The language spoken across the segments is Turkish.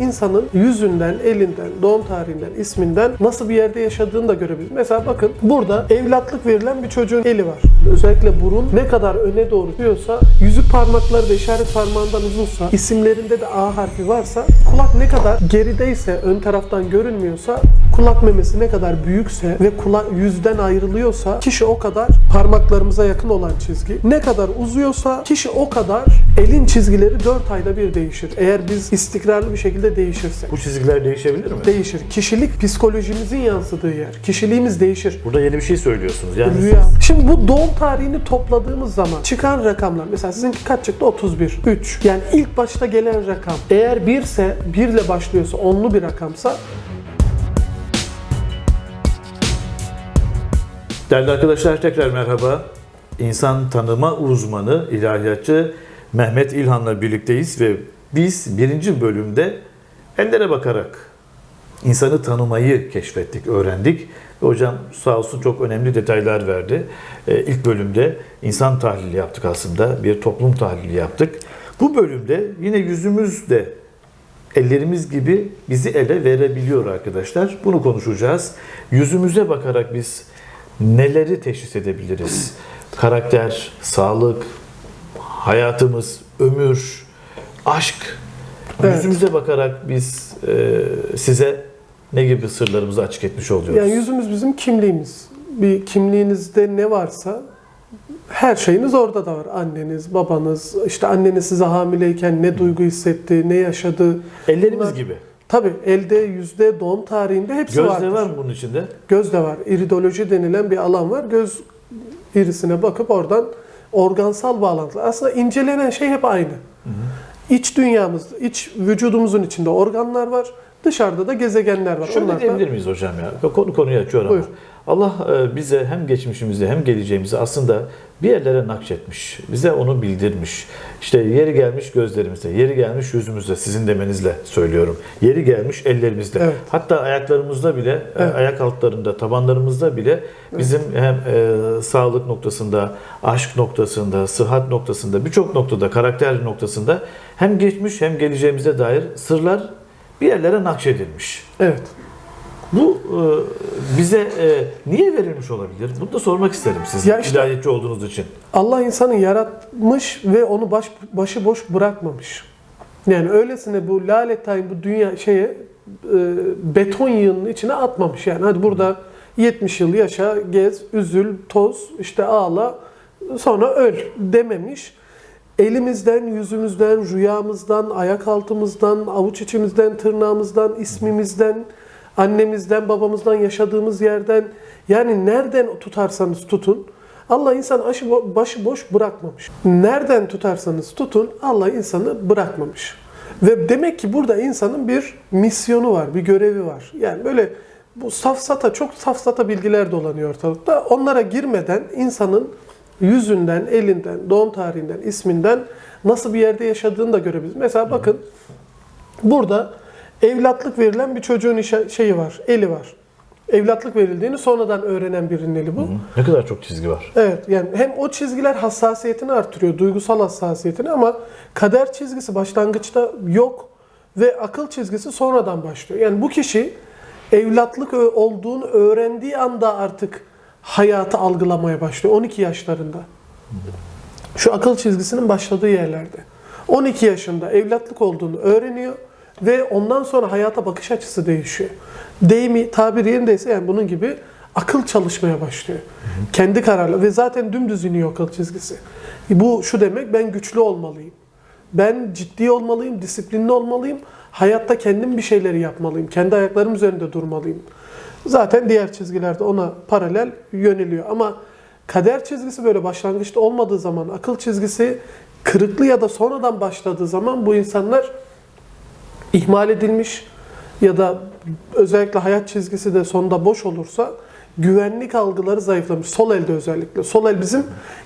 insanın yüzünden, elinden, doğum tarihinden, isminden nasıl bir yerde yaşadığını da görebiliriz. Mesela bakın burada evlatlık verilen bir çocuğun eli var. Özellikle burun ne kadar öne doğru diyorsa, yüzük parmakları da işaret parmağından uzunsa, isimlerinde de A harfi varsa, kulak ne kadar gerideyse, ön taraftan görünmüyorsa, kulak memesi ne kadar büyükse ve kulak yüzden ayrılıyorsa, kişi o kadar parmaklarımıza yakın olan çizgi. Ne kadar uzuyorsa, kişi o kadar elin çizgileri 4 ayda bir değişir. Eğer biz istikrarlı bir şekilde değişirsek. Bu çizgiler değişebilir mi? Değişir. Kişilik psikolojimizin yansıdığı yer. Kişiliğimiz değişir. Burada yeni bir şey söylüyorsunuz. Yani Rüya. Şimdi bu doğum tarihini topladığımız zaman çıkan rakamlar mesela sizinki kaç çıktı? 31. 3. Yani ilk başta gelen rakam eğer 1 ise 1 ile başlıyorsa onlu bir rakamsa Değerli arkadaşlar tekrar merhaba. İnsan tanıma uzmanı, ilahiyatçı Mehmet İlhan'la birlikteyiz ve biz birinci bölümde ellere bakarak insanı tanımayı keşfettik, öğrendik. Ve hocam sağ olsun çok önemli detaylar verdi. Ee, ilk bölümde insan tahlili yaptık aslında, bir toplum tahlili yaptık. Bu bölümde yine yüzümüz de ellerimiz gibi bizi ele verebiliyor arkadaşlar. Bunu konuşacağız. Yüzümüze bakarak biz neleri teşhis edebiliriz? Karakter, sağlık, hayatımız, ömür, aşk. Evet. Yüzümüze bakarak biz e, size ne gibi sırlarımızı açık etmiş oluyoruz? yani yüzümüz bizim kimliğimiz. Bir kimliğinizde ne varsa her şeyiniz orada da var. Anneniz, babanız, işte anneniz size hamileyken ne duygu hissetti, ne yaşadı. Ellerimiz Bunlar- gibi. Tabii elde, yüzde, doğum tarihinde hepsi Gözde vardır. var mı bunun içinde? Göz de var. İridoloji denilen bir alan var. Göz irisine bakıp oradan organsal bağlantılar. Aslında incelenen şey hep aynı. İç dünyamız, iç vücudumuzun içinde organlar var. Dışarıda da gezegenler var. Şöyle Onlar da diyebilir miyiz hocam ya? Konu konuyu açıyor ama. Allah e, bize hem geçmişimizi hem geleceğimizi aslında bir yerlere nakşetmiş. Bize onu bildirmiş. İşte yeri gelmiş gözlerimizde, yeri gelmiş yüzümüzde sizin demenizle söylüyorum. Yeri gelmiş ellerimizde. Evet. Hatta ayaklarımızda bile, e, Evet. ayak altlarında, tabanlarımızda bile bizim hem e, sağlık noktasında, aşk noktasında, sıhhat noktasında, birçok noktada, karakter noktasında hem geçmiş hem geleceğimize dair sırlar bir yerlere nakşedilmiş. evet. Bu e, bize e, niye verilmiş olabilir? Bunu da sormak isterim siz Ya işte- ilahiyatçı olduğunuz için. Allah insanı yaratmış ve onu baş, başıboş bırakmamış. Yani öylesine bu laletayın bu dünya şeye e, beton yığının içine atmamış. Yani hadi burada 70 yıl yaşa, gez, üzül, toz, işte ağla, sonra öl dememiş. Elimizden, yüzümüzden, rüyamızdan, ayak altımızdan, avuç içimizden, tırnağımızdan, ismimizden, annemizden, babamızdan, yaşadığımız yerden yani nereden tutarsanız tutun Allah insan başı boş bırakmamış. Nereden tutarsanız tutun Allah insanı bırakmamış. Ve demek ki burada insanın bir misyonu var, bir görevi var. Yani böyle bu safsata, çok safsata bilgiler dolanıyor ortalıkta. Onlara girmeden insanın yüzünden, elinden, doğum tarihinden, isminden nasıl bir yerde yaşadığını da görebiliriz. Mesela bakın burada evlatlık verilen bir çocuğun işe- şeyi var, eli var. Evlatlık verildiğini sonradan öğrenen birinin eli bu. Ne kadar çok çizgi var. Evet yani hem o çizgiler hassasiyetini artırıyor, duygusal hassasiyetini ama kader çizgisi başlangıçta yok ve akıl çizgisi sonradan başlıyor. Yani bu kişi evlatlık olduğunu öğrendiği anda artık hayatı algılamaya başlıyor 12 yaşlarında. Şu akıl çizgisinin başladığı yerlerde. 12 yaşında evlatlık olduğunu öğreniyor ve ondan sonra hayata bakış açısı değişiyor. Deyimi tabir yerindeyse yani bunun gibi akıl çalışmaya başlıyor. Kendi kararla ve zaten dümdüz iniyor akıl çizgisi. Bu şu demek ben güçlü olmalıyım. Ben ciddi olmalıyım, disiplinli olmalıyım. Hayatta kendim bir şeyleri yapmalıyım. Kendi ayaklarım üzerinde durmalıyım. Zaten diğer çizgiler de ona paralel yöneliyor. Ama kader çizgisi böyle başlangıçta olmadığı zaman, akıl çizgisi kırıklı ya da sonradan başladığı zaman bu insanlar ihmal edilmiş ya da özellikle hayat çizgisi de sonunda boş olursa güvenlik algıları zayıflamış. Sol elde özellikle. Sol el bizim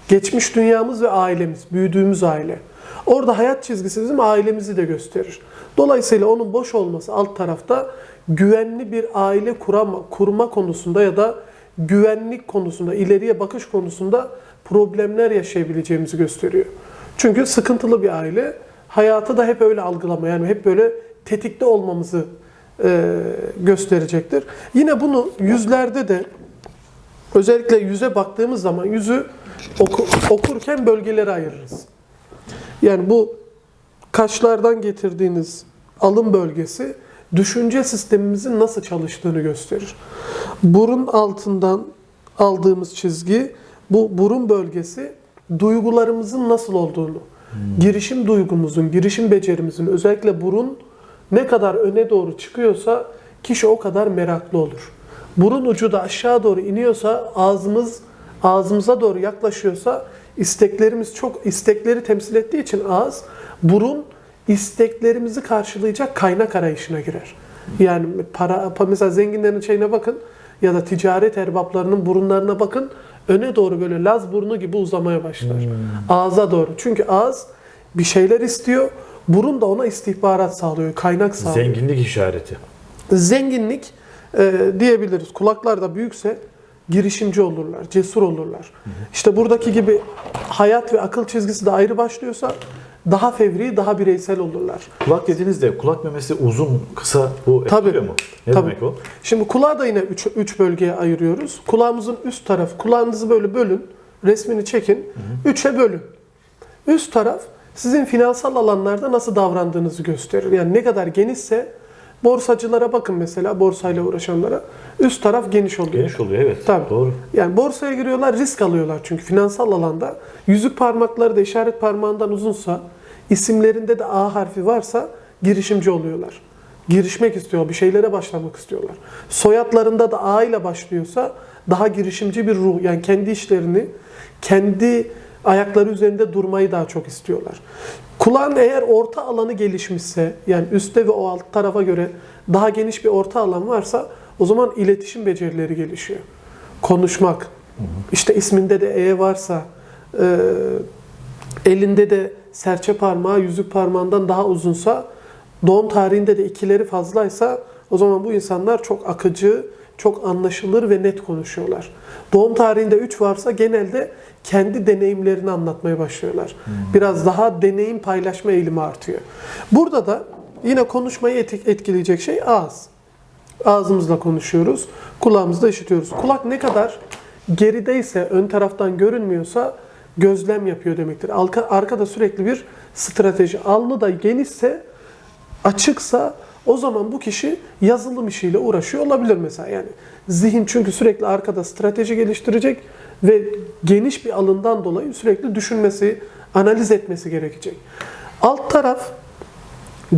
geçmiş dünyamız ve ailemiz, büyüdüğümüz aile. Orada hayat çizgisi bizim ailemizi de gösterir. Dolayısıyla onun boş olması alt tarafta güvenli bir aile kurama, kurma konusunda ya da güvenlik konusunda, ileriye bakış konusunda problemler yaşayabileceğimizi gösteriyor. Çünkü sıkıntılı bir aile hayatı da hep öyle algılama yani hep böyle tetikte olmamızı e, gösterecektir. Yine bunu yüzlerde de özellikle yüze baktığımız zaman yüzü oku- okurken bölgelere ayırırız. Yani bu kaşlardan getirdiğiniz alın bölgesi düşünce sistemimizin nasıl çalıştığını gösterir. Burun altından aldığımız çizgi bu burun bölgesi duygularımızın nasıl olduğunu, girişim duygumuzun, girişim becerimizin özellikle burun ne kadar öne doğru çıkıyorsa kişi o kadar meraklı olur. Burun ucu da aşağı doğru iniyorsa ağzımız ağzımıza doğru yaklaşıyorsa isteklerimiz çok istekleri temsil ettiği için ağız burun isteklerimizi karşılayacak kaynak arayışına girer. Yani para mesela zenginlerin şeyine bakın ya da ticaret erbaplarının burunlarına bakın öne doğru böyle laz burnu gibi uzamaya başlar. Ağza doğru. Çünkü ağız bir şeyler istiyor. Burun da ona istihbarat sağlıyor, kaynak sağlıyor. Zenginlik işareti. Zenginlik e, diyebiliriz. Kulaklar da büyükse girişimci olurlar, cesur olurlar. İşte buradaki gibi hayat ve akıl çizgisi de ayrı başlıyorsa daha fevri, daha bireysel olurlar. Kulak dediğinizde kulak memesi uzun, kısa bu Tabii. etkiliyor mu? Ne Tabii. demek o? Şimdi kulağı da yine üç, üç bölgeye ayırıyoruz. Kulağımızın üst tarafı, kulağınızı böyle bölün, resmini çekin, üçe bölün. Üst taraf sizin finansal alanlarda nasıl davrandığınızı gösterir. Yani ne kadar genişse borsacılara bakın mesela, borsayla uğraşanlara. Üst taraf geniş oluyor. Geniş oluyor evet. Tabii. Doğru. Yani borsaya giriyorlar, risk alıyorlar çünkü finansal alanda. Yüzük parmakları da işaret parmağından uzunsa, isimlerinde de A harfi varsa girişimci oluyorlar. Girişmek istiyor, bir şeylere başlamak istiyorlar. Soyadlarında da A ile başlıyorsa daha girişimci bir ruh. Yani kendi işlerini, kendi ayakları üzerinde durmayı daha çok istiyorlar. Kulağın eğer orta alanı gelişmişse, yani üstte ve o alt tarafa göre daha geniş bir orta alan varsa o zaman iletişim becerileri gelişiyor. Konuşmak, işte isminde de E varsa, e, elinde de serçe parmağı yüzük parmağından daha uzunsa, doğum tarihinde de ikileri fazlaysa o zaman bu insanlar çok akıcı, çok anlaşılır ve net konuşuyorlar. Doğum tarihinde 3 varsa genelde kendi deneyimlerini anlatmaya başlıyorlar. Biraz daha deneyim paylaşma eğilimi artıyor. Burada da yine konuşmayı etkileyecek şey ağız. Ağzımızla konuşuyoruz, kulağımızla işitiyoruz. Kulak ne kadar gerideyse, ön taraftan görünmüyorsa gözlem yapıyor demektir. Arka, arkada sürekli bir strateji. Alnı da genişse, açıksa o zaman bu kişi yazılım işiyle uğraşıyor olabilir mesela. Yani zihin çünkü sürekli arkada strateji geliştirecek ve geniş bir alından dolayı sürekli düşünmesi, analiz etmesi gerekecek. Alt taraf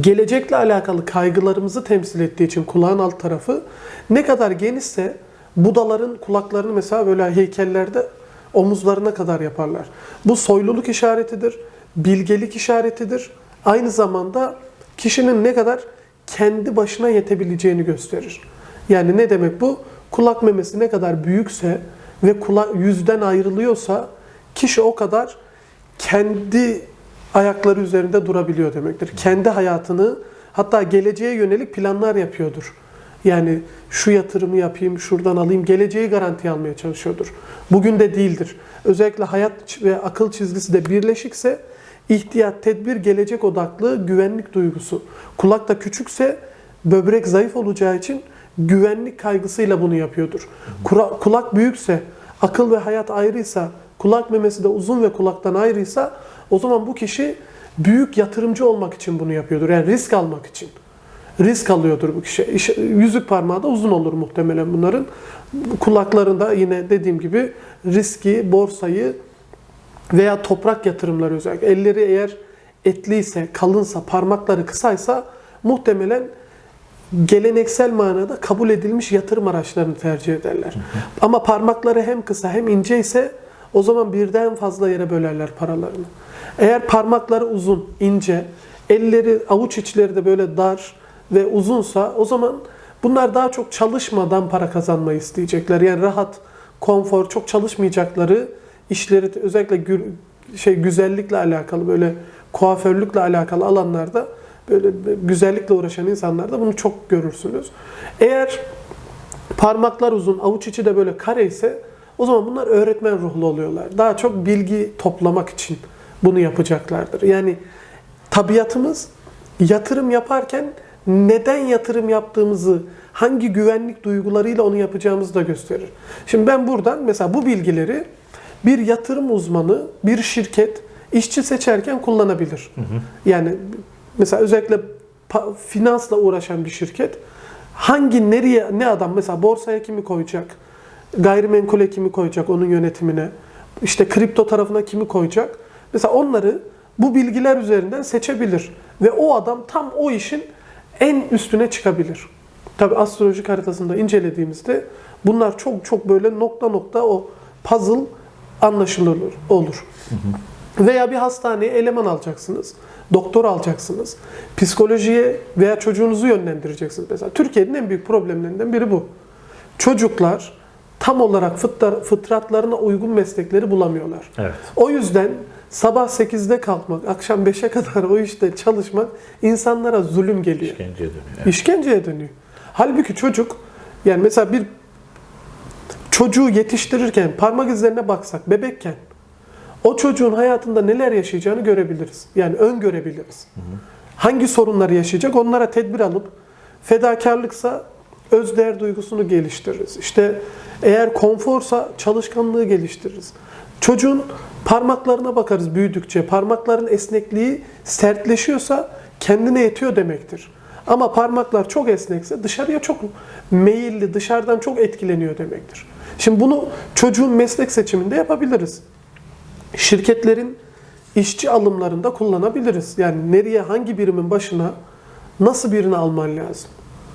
gelecekle alakalı kaygılarımızı temsil ettiği için kulağın alt tarafı ne kadar genişse Budaların kulaklarını mesela böyle heykellerde omuzlarına kadar yaparlar. Bu soyluluk işaretidir, bilgelik işaretidir. Aynı zamanda kişinin ne kadar kendi başına yetebileceğini gösterir. Yani ne demek bu? Kulak memesi ne kadar büyükse ve kulak yüzden ayrılıyorsa kişi o kadar kendi ayakları üzerinde durabiliyor demektir. Kendi hayatını hatta geleceğe yönelik planlar yapıyordur. Yani şu yatırımı yapayım, şuradan alayım, geleceği garanti almaya çalışıyordur. Bugün de değildir. Özellikle hayat ve akıl çizgisi de birleşikse ihtiyat, tedbir, gelecek odaklı güvenlik duygusu. Kulak da küçükse böbrek zayıf olacağı için güvenlik kaygısıyla bunu yapıyordur. Kura- kulak büyükse, akıl ve hayat ayrıysa, kulak memesi de uzun ve kulaktan ayrıysa o zaman bu kişi büyük yatırımcı olmak için bunu yapıyordur. Yani risk almak için. Risk alıyordur bu kişi. İş- yüzük parmağı da uzun olur muhtemelen bunların. Kulaklarında yine dediğim gibi riski, borsayı veya toprak yatırımları özellikle. Elleri eğer etliyse, kalınsa, parmakları kısaysa muhtemelen geleneksel manada kabul edilmiş yatırım araçlarını tercih ederler. Ama parmakları hem kısa hem ince ise o zaman birden fazla yere bölerler paralarını. Eğer parmakları uzun, ince, elleri, avuç içleri de böyle dar ve uzunsa o zaman bunlar daha çok çalışmadan para kazanmayı isteyecekler. Yani rahat, konfor, çok çalışmayacakları işleri özellikle gü- şey güzellikle alakalı böyle kuaförlükle alakalı alanlarda böyle güzellikle uğraşan insanlarda bunu çok görürsünüz. Eğer parmaklar uzun, avuç içi de böyle kare ise o zaman bunlar öğretmen ruhlu oluyorlar. Daha çok bilgi toplamak için bunu yapacaklardır. Yani tabiatımız yatırım yaparken neden yatırım yaptığımızı, hangi güvenlik duygularıyla onu yapacağımızı da gösterir. Şimdi ben buradan mesela bu bilgileri bir yatırım uzmanı, bir şirket işçi seçerken kullanabilir. Yani mesela özellikle finansla uğraşan bir şirket hangi nereye ne adam mesela borsaya kimi koyacak? Gayrimenkule kimi koyacak onun yönetimine? İşte kripto tarafına kimi koyacak? Mesela onları bu bilgiler üzerinden seçebilir ve o adam tam o işin en üstüne çıkabilir. Tabi astrolojik haritasında incelediğimizde bunlar çok çok böyle nokta nokta o puzzle anlaşılır olur. Veya bir hastaneye eleman alacaksınız. Doktor alacaksınız. Psikolojiye veya çocuğunuzu yönlendireceksiniz. Mesela Türkiye'nin en büyük problemlerinden biri bu. Çocuklar tam olarak fıtratlarına uygun meslekleri bulamıyorlar. Evet. O yüzden sabah 8'de kalkmak, akşam 5'e kadar o işte çalışmak insanlara zulüm geliyor. İşkenceye dönüyor. Evet. İşkenceye dönüyor. Halbuki çocuk yani mesela bir çocuğu yetiştirirken parmak izlerine baksak bebekken o çocuğun hayatında neler yaşayacağını görebiliriz. Yani öngörebiliriz. Hangi sorunları yaşayacak onlara tedbir alıp fedakarlıksa özdeğer duygusunu geliştiririz. İşte eğer konforsa çalışkanlığı geliştiririz. Çocuğun parmaklarına bakarız büyüdükçe. Parmakların esnekliği sertleşiyorsa kendine yetiyor demektir. Ama parmaklar çok esnekse dışarıya çok meyilli, dışarıdan çok etkileniyor demektir. Şimdi bunu çocuğun meslek seçiminde yapabiliriz. Şirketlerin işçi alımlarında kullanabiliriz. Yani nereye, hangi birimin başına nasıl birini alman lazım?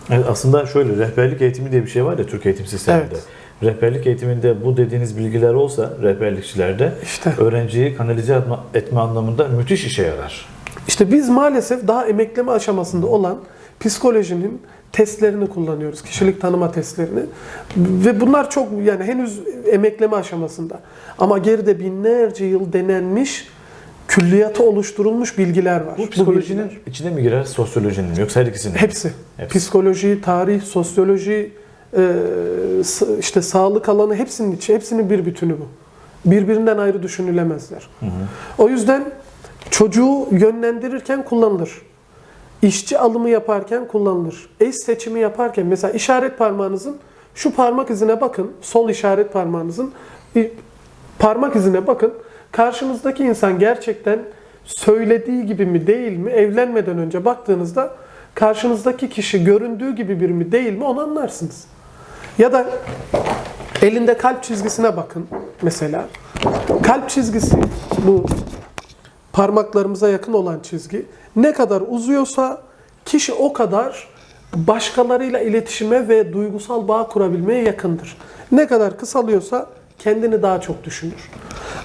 Evet, aslında şöyle rehberlik eğitimi diye bir şey var ya Türk eğitim sisteminde. Evet. Rehberlik eğitiminde bu dediğiniz bilgiler olsa rehberlikçilerde İşte. öğrenciyi kanalize etme, etme anlamında müthiş işe yarar. İşte biz maalesef daha emekleme aşamasında olan psikolojinin testlerini kullanıyoruz. Kişilik tanıma testlerini. Ve bunlar çok yani henüz emekleme aşamasında. Ama geride binlerce yıl denenmiş, külliyatı oluşturulmuş bilgiler var. Bu psikolojinin bilgiler. içine mi girer, sosyolojinin mi yoksa her ikisinin mi? hepsi. Hepsi. Psikoloji, tarih, sosyoloji, e, işte sağlık alanı hepsinin içi, hepsinin bir bütünü bu. Birbirinden ayrı düşünülemezler. O yüzden çocuğu yönlendirirken kullanılır. İşçi alımı yaparken kullanılır. Eş seçimi yaparken mesela işaret parmağınızın şu parmak izine bakın. Sol işaret parmağınızın bir parmak izine bakın. Karşınızdaki insan gerçekten söylediği gibi mi değil mi? Evlenmeden önce baktığınızda karşınızdaki kişi göründüğü gibi bir mi değil mi onu anlarsınız. Ya da elinde kalp çizgisine bakın mesela. Kalp çizgisi bu parmaklarımıza yakın olan çizgi ne kadar uzuyorsa kişi o kadar başkalarıyla iletişime ve duygusal bağ kurabilmeye yakındır. Ne kadar kısalıyorsa kendini daha çok düşünür.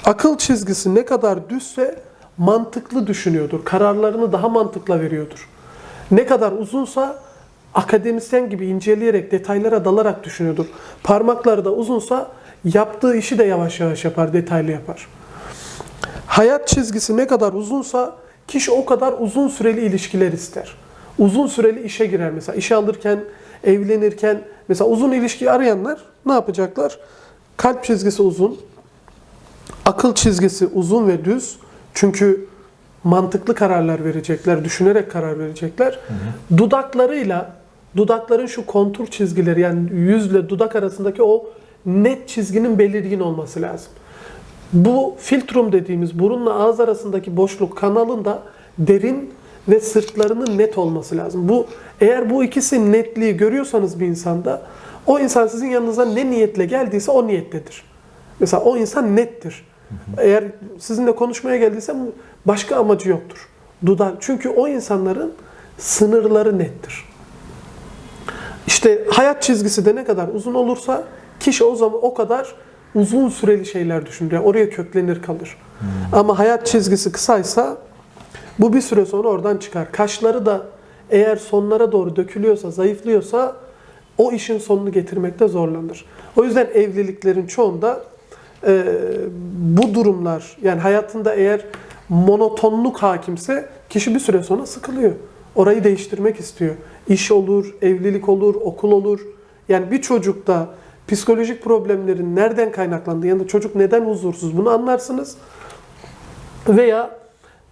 Akıl çizgisi ne kadar düzse mantıklı düşünüyordur. Kararlarını daha mantıkla veriyordur. Ne kadar uzunsa akademisyen gibi inceleyerek, detaylara dalarak düşünüyordur. Parmakları da uzunsa yaptığı işi de yavaş yavaş yapar, detaylı yapar. Hayat çizgisi ne kadar uzunsa kişi o kadar uzun süreli ilişkiler ister. Uzun süreli işe girer mesela. işe alırken, evlenirken mesela uzun ilişki arayanlar ne yapacaklar? Kalp çizgisi uzun, akıl çizgisi uzun ve düz. Çünkü mantıklı kararlar verecekler, düşünerek karar verecekler. Dudaklarıyla, dudakların şu kontur çizgileri yani yüzle dudak arasındaki o net çizginin belirgin olması lazım. Bu filtrum dediğimiz burunla ağız arasındaki boşluk kanalında derin ve sırtlarının net olması lazım. Bu eğer bu ikisi netliği görüyorsanız bir insanda o insan sizin yanınıza ne niyetle geldiyse o niyettedir. Mesela o insan nettir. Eğer sizinle konuşmaya geldiyse başka amacı yoktur. Dudak çünkü o insanların sınırları nettir. İşte hayat çizgisi de ne kadar uzun olursa kişi o zaman o kadar uzun süreli şeyler düşünür. Yani oraya köklenir kalır. Ama hayat çizgisi kısaysa bu bir süre sonra oradan çıkar. Kaşları da eğer sonlara doğru dökülüyorsa, zayıflıyorsa o işin sonunu getirmekte zorlanır. O yüzden evliliklerin çoğunda e, bu durumlar yani hayatında eğer monotonluk hakimse kişi bir süre sonra sıkılıyor. Orayı değiştirmek istiyor. İş olur, evlilik olur, okul olur. Yani bir çocukta psikolojik problemlerin nereden kaynaklandığı ya da çocuk neden huzursuz bunu anlarsınız. Veya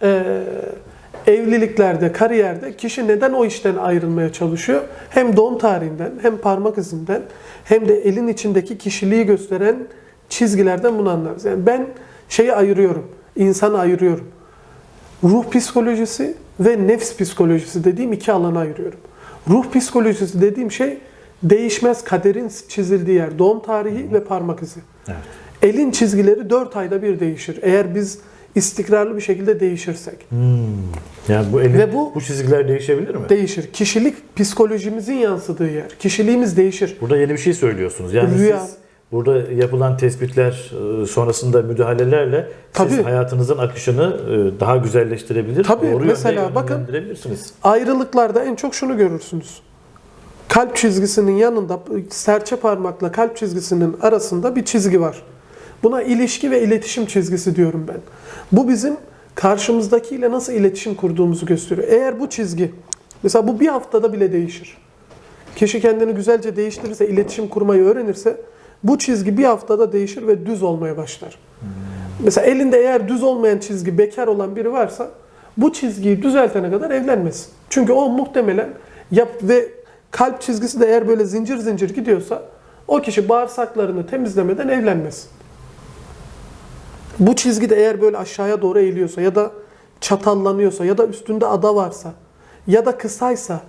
e, evliliklerde, kariyerde kişi neden o işten ayrılmaya çalışıyor? Hem doğum tarihinden, hem parmak izinden, hem de elin içindeki kişiliği gösteren çizgilerden bunu anlarız. Yani ben şeyi ayırıyorum, insanı ayırıyorum. Ruh psikolojisi ve nefs psikolojisi dediğim iki alana ayırıyorum. Ruh psikolojisi dediğim şey değişmez kaderin çizildiği yer, doğum tarihi ve parmak izi. Evet. Elin çizgileri 4 ayda bir değişir. Eğer biz istikrarlı bir şekilde değişirsek. Yani bu elin, Ve bu- bu, çizgiler değişebilir mi? Değişir. Kişilik psikolojimizin yansıdığı yer. Kişiliğimiz değişir. Burada yeni bir şey söylüyorsunuz. Yani Rüya. siz burada yapılan tespitler e, sonrasında müdahalelerle Tabii. siz hayatınızın akışını e, daha güzelleştirebilir. Tabii. Doğru Mesela bakın-. Ayrılıklarda en çok şunu görürsünüz. Kalp çizgisinin yanında serçe parmakla kalp çizgisinin arasında bir çizgi var. Buna ilişki ve iletişim çizgisi diyorum ben. Bu bizim karşımızdakiyle nasıl iletişim kurduğumuzu gösteriyor. Eğer bu çizgi mesela bu bir haftada bile değişir. Kişi kendini güzelce değiştirirse, iletişim kurmayı öğrenirse bu çizgi bir haftada değişir ve düz olmaya başlar. Mesela elinde eğer düz olmayan çizgi bekar olan biri varsa bu çizgiyi düzeltene kadar evlenmesin. Çünkü o muhtemelen yap ve kalp çizgisi de eğer böyle zincir zincir gidiyorsa o kişi bağırsaklarını temizlemeden evlenmesin. Bu çizgi de eğer böyle aşağıya doğru eğiliyorsa ya da çatallanıyorsa ya da üstünde ada varsa ya da kısaysa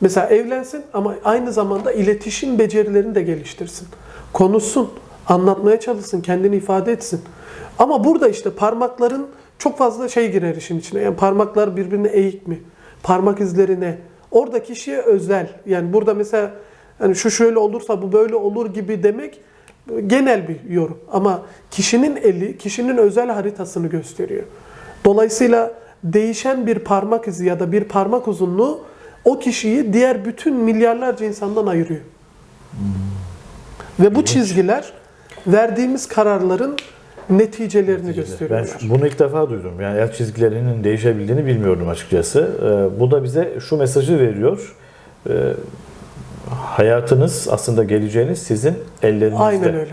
mesela evlensin ama aynı zamanda iletişim becerilerini de geliştirsin. Konuşsun, anlatmaya çalışsın, kendini ifade etsin. Ama burada işte parmakların çok fazla şey girer işin içine. Yani parmaklar birbirine eğik mi? Parmak izleri ne? Orada kişiye özel. Yani burada mesela hani şu şöyle olursa bu böyle olur gibi demek genel bir yorum. Ama kişinin eli, kişinin özel haritasını gösteriyor. Dolayısıyla değişen bir parmak izi ya da bir parmak uzunluğu o kişiyi diğer bütün milyarlarca insandan ayırıyor. Ve bu çizgiler verdiğimiz kararların neticelerini Ben gösteriyorlar. bunu ilk defa duydum. Yani el çizgilerinin değişebildiğini bilmiyordum açıkçası. Ee, bu da bize şu mesajı veriyor. Ee, hayatınız aslında geleceğiniz sizin ellerinizde. Aynen öyle.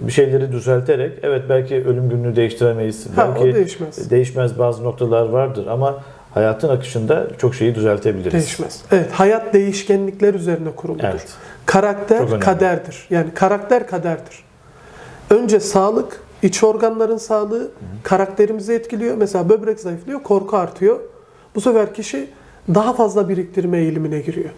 Bir şeyleri düzelterek, evet belki ölüm gününü değiştiremeyiz. Ha, belki değişmez. değişmez bazı noktalar vardır ama hayatın akışında çok şeyi düzeltebiliriz. Değişmez. Evet, hayat değişkenlikler üzerine kuruludur. Evet. Karakter kaderdir. Yani karakter kaderdir. Önce sağlık, iç organların sağlığı karakterimizi etkiliyor. Mesela böbrek zayıflıyor, korku artıyor. Bu sefer kişi daha fazla biriktirme eğilimine giriyor.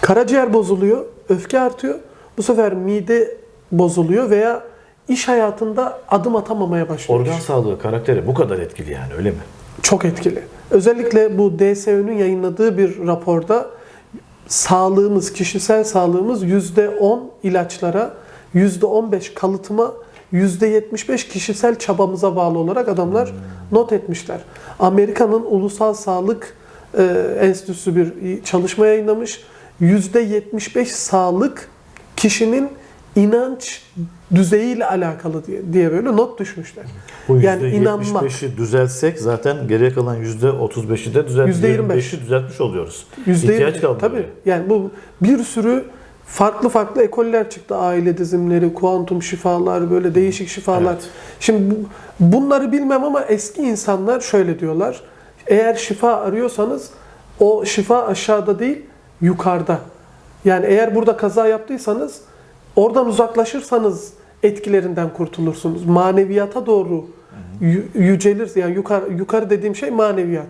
Karaciğer bozuluyor, öfke artıyor. Bu sefer mide bozuluyor veya iş hayatında adım atamamaya başlıyor. Organ sağlığı, karakteri bu kadar etkili yani öyle mi? Çok etkili. Özellikle bu DSÖ'nün yayınladığı bir raporda sağlığımız, kişisel sağlığımız %10 ilaçlara, %15 kalıtıma, %75 kişisel çabamıza bağlı olarak adamlar not etmişler. Amerika'nın Ulusal Sağlık e, Enstitüsü bir çalışma yayınlamış. %75 sağlık kişinin inanç düzeyiyle alakalı diye, diye böyle not düşmüşler. Bu Yani inanmak. %75'i düzeltsek zaten geriye kalan %35'i de düzelt %25. %25'i düzeltmiş oluyoruz. Yüzde İhtiyaç yirmi. kalmıyor. Tabii. Yani bu bir sürü farklı farklı ekoller çıktı. Aile dizimleri, kuantum şifalar, böyle değişik şifalar. Evet. Şimdi bu- bunları bilmem ama eski insanlar şöyle diyorlar. Eğer şifa arıyorsanız o şifa aşağıda değil, yukarıda. Yani eğer burada kaza yaptıysanız oradan uzaklaşırsanız etkilerinden kurtulursunuz. Maneviyata doğru yü- yücelir. Yani yukarı, yukarı dediğim şey maneviyat.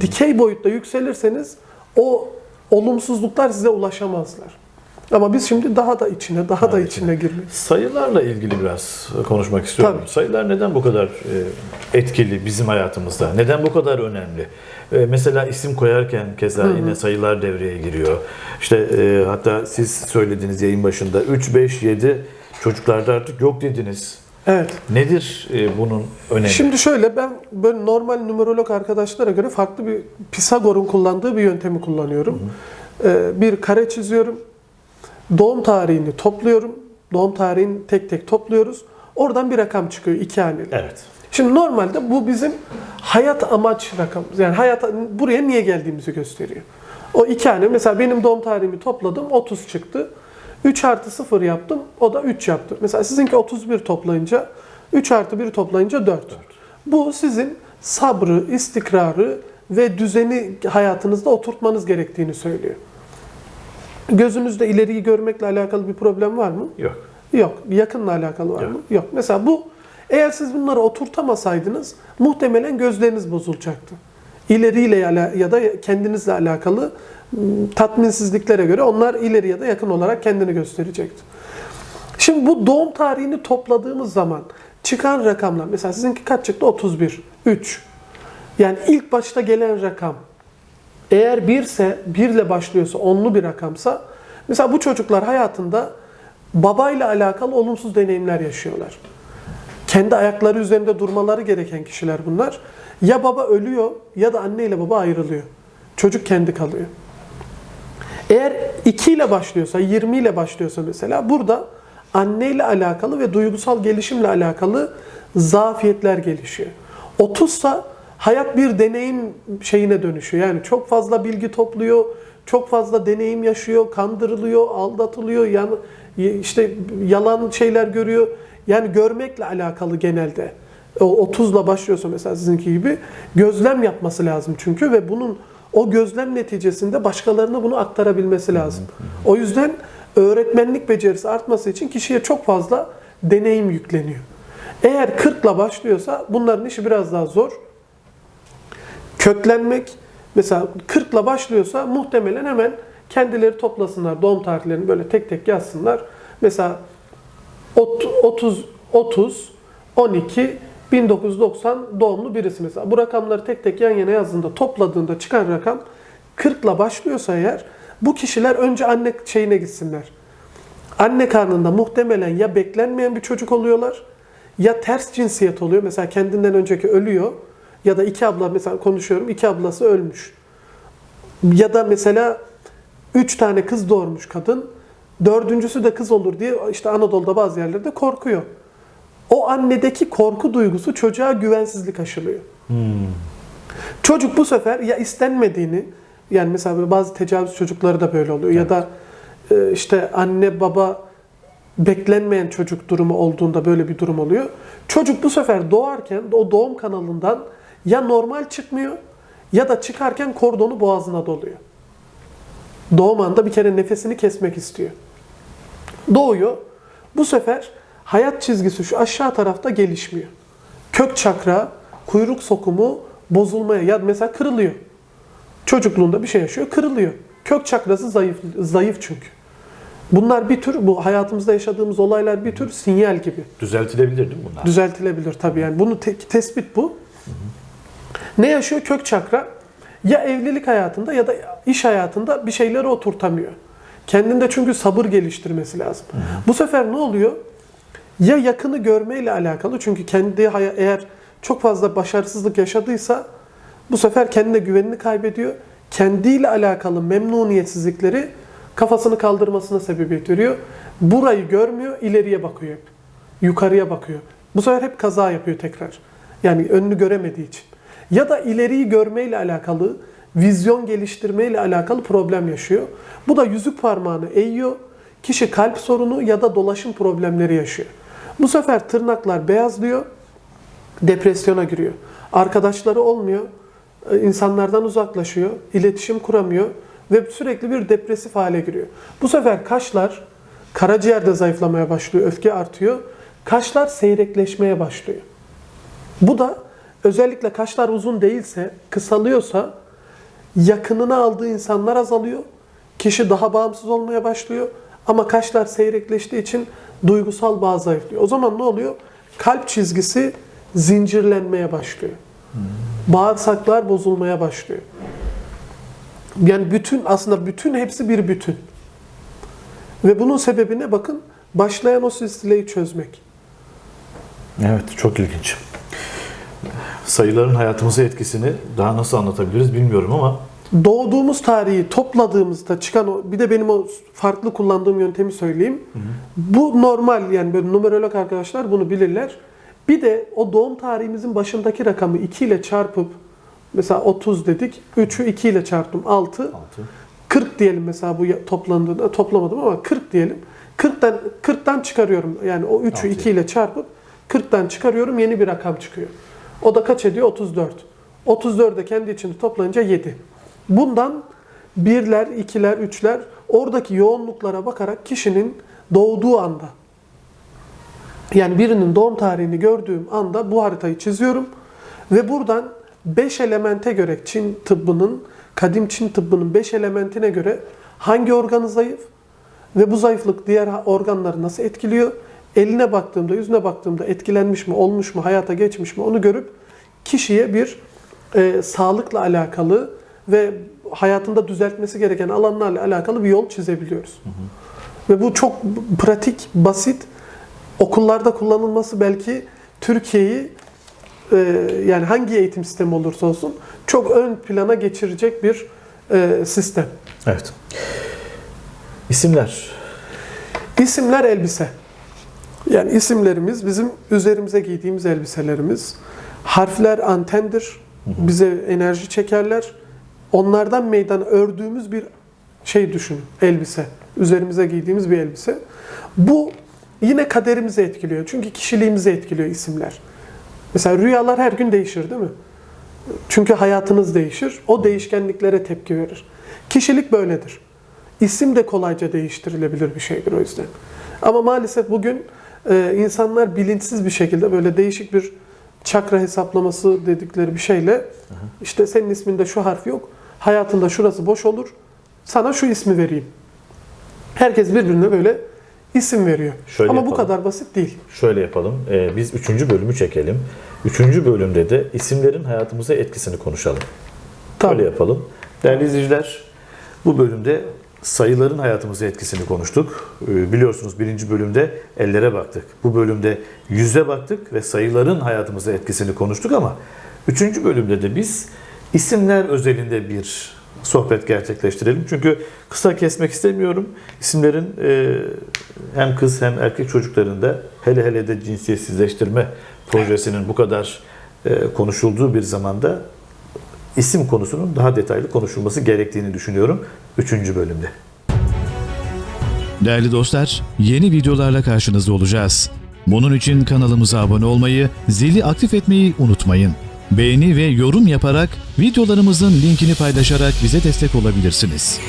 Dikey boyutta yükselirseniz o olumsuzluklar size ulaşamazlar. Ama biz şimdi daha da içine, daha da Evet. içine girmek. Sayılarla ilgili biraz konuşmak istiyorum. Tabii. Sayılar neden bu kadar e, etkili bizim hayatımızda? Neden bu kadar önemli? E, Mesela isim koyarken keza yine sayılar devreye giriyor. İşte e, hatta siz söylediğiniz yayın başında 3, 5, 7 çocuklarda artık yok dediniz. Evet. Nedir bunun önemi? Şimdi şöyle ben böyle normal numerolog arkadaşlara göre farklı bir Pisagor'un kullandığı bir yöntemi kullanıyorum. Ee, bir kare çiziyorum. Doğum tarihini topluyorum. Doğum tarihini tek tek topluyoruz. Oradan bir rakam çıkıyor iki haneli. Evet. Şimdi normalde bu bizim hayat amaç rakamımız. Yani hayata buraya niye geldiğimizi gösteriyor. O iki hane mesela benim doğum tarihimi topladım 30 çıktı. 3 artı 0 yaptım o da 3 yaptı. Mesela sizinki 31 toplayınca 3 artı 1 toplayınca 4. Bu sizin sabrı, istikrarı ve düzeni hayatınızda oturtmanız gerektiğini söylüyor. Gözünüzde ileriyi görmekle alakalı bir problem var mı? Yok. Yok. Yakınla alakalı var Yok. mı? Yok. Mesela bu eğer siz bunları oturtamasaydınız muhtemelen gözleriniz bozulacaktı. İleriyle ya da kendinizle alakalı m, tatminsizliklere göre onlar ileri ya da yakın olarak kendini gösterecekti. Şimdi bu doğum tarihini topladığımız zaman çıkan rakamlar mesela sizinki kaç çıktı? 31, 3. Yani ilk başta gelen rakam eğer 1 ise 1 ile başlıyorsa onlu bir rakamsa mesela bu çocuklar hayatında babayla alakalı olumsuz deneyimler yaşıyorlar. Kendi ayakları üzerinde durmaları gereken kişiler bunlar. Ya baba ölüyor ya da anne ile baba ayrılıyor. Çocuk kendi kalıyor. Eğer 2 ile başlıyorsa, 20 ile başlıyorsa mesela burada anne ile alakalı ve duygusal gelişimle alakalı zafiyetler gelişiyor. 30 ise hayat bir deneyim şeyine dönüşüyor. Yani çok fazla bilgi topluyor, çok fazla deneyim yaşıyor, kandırılıyor, aldatılıyor, yani işte yalan şeyler görüyor. Yani görmekle alakalı genelde. O 30'la başlıyorsa mesela sizinki gibi gözlem yapması lazım çünkü ve bunun o gözlem neticesinde başkalarına bunu aktarabilmesi lazım. O yüzden öğretmenlik becerisi artması için kişiye çok fazla deneyim yükleniyor. Eğer 40'la başlıyorsa bunların işi biraz daha zor. Köklenmek mesela 40'la başlıyorsa muhtemelen hemen kendileri toplasınlar doğum tarihlerini böyle tek tek yazsınlar. Mesela ot- 30 30 12 1990 doğumlu birisi mesela. Bu rakamları tek tek yan yana yazdığında topladığında çıkan rakam 40 ile başlıyorsa eğer bu kişiler önce anne şeyine gitsinler. Anne karnında muhtemelen ya beklenmeyen bir çocuk oluyorlar ya ters cinsiyet oluyor. Mesela kendinden önceki ölüyor ya da iki abla mesela konuşuyorum iki ablası ölmüş. Ya da mesela üç tane kız doğurmuş kadın. Dördüncüsü de kız olur diye işte Anadolu'da bazı yerlerde korkuyor. O annedeki korku duygusu çocuğa güvensizlik aşılıyor. Çocuk bu sefer ya istenmediğini yani mesela bazı tecavüz çocukları da böyle oluyor ya da e, işte anne baba beklenmeyen çocuk durumu olduğunda böyle bir durum oluyor. Çocuk bu sefer doğarken o doğum kanalından ya normal çıkmıyor ya da çıkarken kordonu boğazına doluyor. Doğum anda bir kere nefesini kesmek istiyor. Doğuyor. Bu sefer hayat çizgisi şu aşağı tarafta gelişmiyor. Kök çakra, kuyruk sokumu bozulmaya ya mesela kırılıyor. Çocukluğunda bir şey yaşıyor, kırılıyor. Kök çakrası zayıf zayıf çünkü. Bunlar bir tür bu hayatımızda yaşadığımız olaylar bir tür sinyal gibi. Düzeltilebilir değil mi bunlar? Düzeltilebilir tabii yani. Bunu te- tespit bu. Ne yaşıyor kök çakra? Ya evlilik hayatında ya da iş hayatında bir şeyleri oturtamıyor. Kendinde çünkü sabır geliştirmesi lazım. Bu sefer ne oluyor? Ya yakını görmeyle alakalı çünkü kendi eğer çok fazla başarısızlık yaşadıysa bu sefer kendine güvenini kaybediyor. Kendiyle alakalı memnuniyetsizlikleri kafasını kaldırmasına sebebiyet veriyor. Burayı görmüyor, ileriye bakıyor hep. Yukarıya bakıyor. Bu sefer hep kaza yapıyor tekrar. Yani önünü göremediği için. Ya da ileriyi görmeyle alakalı, vizyon geliştirmeyle alakalı problem yaşıyor. Bu da yüzük parmağını eğiyor. Kişi kalp sorunu ya da dolaşım problemleri yaşıyor. Bu sefer tırnaklar beyazlıyor, depresyona giriyor. Arkadaşları olmuyor, insanlardan uzaklaşıyor, iletişim kuramıyor ve sürekli bir depresif hale giriyor. Bu sefer kaşlar karaciğerde zayıflamaya başlıyor, öfke artıyor. Kaşlar seyrekleşmeye başlıyor. Bu da özellikle kaşlar uzun değilse, kısalıyorsa yakınına aldığı insanlar azalıyor. Kişi daha bağımsız olmaya başlıyor. Ama kaşlar seyrekleştiği için duygusal bağ zayıflıyor. O zaman ne oluyor? Kalp çizgisi zincirlenmeye başlıyor. Bağırsaklar bozulmaya başlıyor. Yani bütün aslında bütün hepsi bir bütün. Ve bunun sebebine bakın başlayan o silsileyi çözmek. Evet, çok ilginç. Sayıların hayatımıza etkisini daha nasıl anlatabiliriz bilmiyorum ama Doğduğumuz tarihi topladığımızda çıkan o bir de benim o farklı kullandığım yöntemi söyleyeyim. Bu normal yani böyle numerolog arkadaşlar bunu bilirler. Bir de o doğum tarihimizin başındaki rakamı 2 ile çarpıp mesela 30 dedik. 3'ü 2 ile çarptım 6. 6. 40 diyelim mesela bu toplandığında toplamadım ama 40 diyelim. 40'tan 40'tan çıkarıyorum. Yani o 3'ü Altı. 2 ile çarpıp 40'tan çıkarıyorum yeni bir rakam çıkıyor. O da kaç ediyor? 34. 34'e kendi içinde toplanınca 7. Bundan birler, ikiler, üçler oradaki yoğunluklara bakarak kişinin doğduğu anda yani birinin doğum tarihini gördüğüm anda bu haritayı çiziyorum ve buradan 5 elemente göre Çin tıbbının, kadim Çin tıbbının 5 elementine göre hangi organı zayıf ve bu zayıflık diğer organları nasıl etkiliyor? Eline baktığımda, yüzüne baktığımda etkilenmiş mi, olmuş mu, hayata geçmiş mi onu görüp kişiye bir e, sağlıkla alakalı ve hayatında düzeltmesi gereken alanlarla alakalı bir yol çizebiliyoruz. Ve bu çok pratik, basit. Okullarda kullanılması belki Türkiye'yi e, yani hangi eğitim sistemi olursa olsun çok ön plana geçirecek bir e, sistem. Evet. İsimler. İsimler elbise. Yani isimlerimiz bizim üzerimize giydiğimiz elbiselerimiz. Harfler antendir. Bize enerji çekerler. Onlardan meydana ördüğümüz bir şey düşünün. Elbise. Üzerimize giydiğimiz bir elbise. Bu yine kaderimizi etkiliyor. Çünkü kişiliğimizi etkiliyor isimler. Mesela rüyalar her gün değişir değil mi? Çünkü hayatınız değişir. O değişkenliklere tepki verir. Kişilik böyledir. İsim de kolayca değiştirilebilir bir şeydir o yüzden. Ama maalesef bugün e, insanlar bilinçsiz bir şekilde böyle değişik bir çakra hesaplaması dedikleri bir şeyle işte senin isminde şu harf yok, hayatında şurası boş olur, sana şu ismi vereyim. Herkes birbirine böyle isim veriyor. Şöyle Ama bu yapalım. kadar basit değil. Şöyle yapalım. Ee, biz üçüncü bölümü çekelim. Üçüncü bölümde de isimlerin hayatımıza etkisini konuşalım. Tamam. Öyle yapalım. Değerli izleyiciler, bu bölümde sayıların hayatımıza etkisini konuştuk. Ee, Biliyorsunuz birinci bölümde ellere baktık. Bu bölümde yüze baktık ve sayıların hayatımıza etkisini konuştuk ama üçüncü bölümde de biz isimler özelinde bir sohbet gerçekleştirelim. Çünkü kısa kesmek istemiyorum. İsimlerin e, hem kız hem erkek çocuklarında hele hele de cinsiyetsizleştirme projesinin bu kadar e, konuşulduğu bir zamanda isim konusunun daha detaylı konuşulması gerektiğini düşünüyorum 3. bölümde. Değerli dostlar, yeni videolarla karşınızda olacağız. Bunun için kanalımıza abone olmayı, zili aktif etmeyi unutmayın. Beğeni ve yorum yaparak videolarımızın linkini paylaşarak bize destek olabilirsiniz.